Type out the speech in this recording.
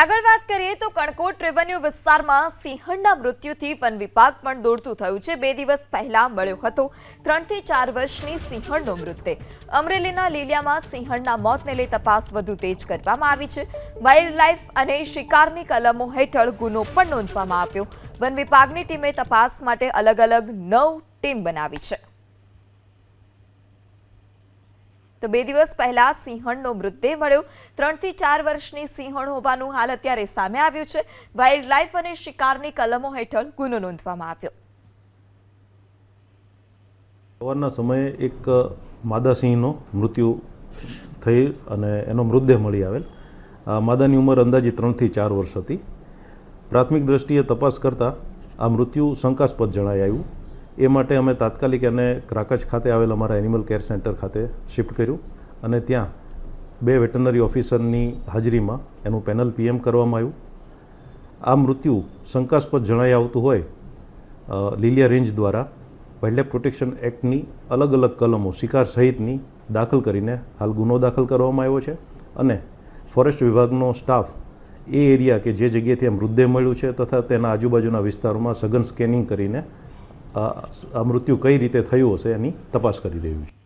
આગળ વાત કરીએ તો કણકોટ રેવન્યુ વિસ્તારમાં સિંહણના મૃત્યુથી વન વિભાગ પણ દોડતું થયું છે. બે દિવસ પહેલા મળ્યો હતો. ત્રણથી ચાર વર્ષની સિંહણનો મૃતદેહ. અમરેલીના લીલિયામાં સિંહણના મોતને લઈ તપાસ વધુ તેજ કરવામાં આવી છે. વાઇલ્ડ લાઇફ અને શિકારની કલમો હેઠળ ગુનો પણ નોંધવામાં આવ્યો. વન વિભાગની ટીમે તપાસ માટે અલગ અલગ નવ ટીમ બનાવી છે. તો બે દિવસ પહેલા સિંહણનો મૃતદેહ મળ્યો. ત્રણથી ચાર વર્ષની સિંહણ હોવાનું હાલ અત્યારે સામે આવ્યું છે. વાઇલ્ડ લાઇફ અને શિકારની કલમો હેઠળ ગુનો નોંધવામાં આવ્યો. સવારના સમયે એક માદા સિંહનો મૃત્યુ થઈ અને એનો મૃતદેહ મળી આવેલ. માદાની ઉંમર અંદાજે ત્રણથી ચાર વર્ષ હતી. પ્રાથમિક દ્રષ્ટિએ તપાસ કરતાં આ મૃત્યુ શંકાસ્પદ જણાઈ આવ્યું. એ માટે અમે તાત્કાલિક એને ક્રાકચ ખાતે આવેલ અમારા એનિમલ કેર સેન્ટર ખાતે શિફ્ટ કર્યું અને ત્યાં બે વેટરનરી ઓફિસરની હાજરીમાં એનું પેનલ પીએમ કરવામાં આવ્યું. આ મૃત્યુ શંકાસ્પદ જણાઈ આવતું હોય લીલિયા રેન્જ દ્વારા વાઇલ્ડલાઇફ પ્રોટેક્શન એક્ટની અલગ અલગ કલમો શિકાર સહિતની દાખલ કરીને હાલ ગુનો દાખલ કરવામાં આવ્યો છે અને ફોરેસ્ટ વિભાગનો સ્ટાફ એ એરિયા કે જે જગ્યાએથી આ મૃતદેહ મળ્યું છે તથા તેના આજુબાજુના વિસ્તારોમાં સઘન સ્કેનિંગ કરીને આ મૃત્યુ કઈ રીતે થયું હશે એની તપાસ કરી રહ્યું છે.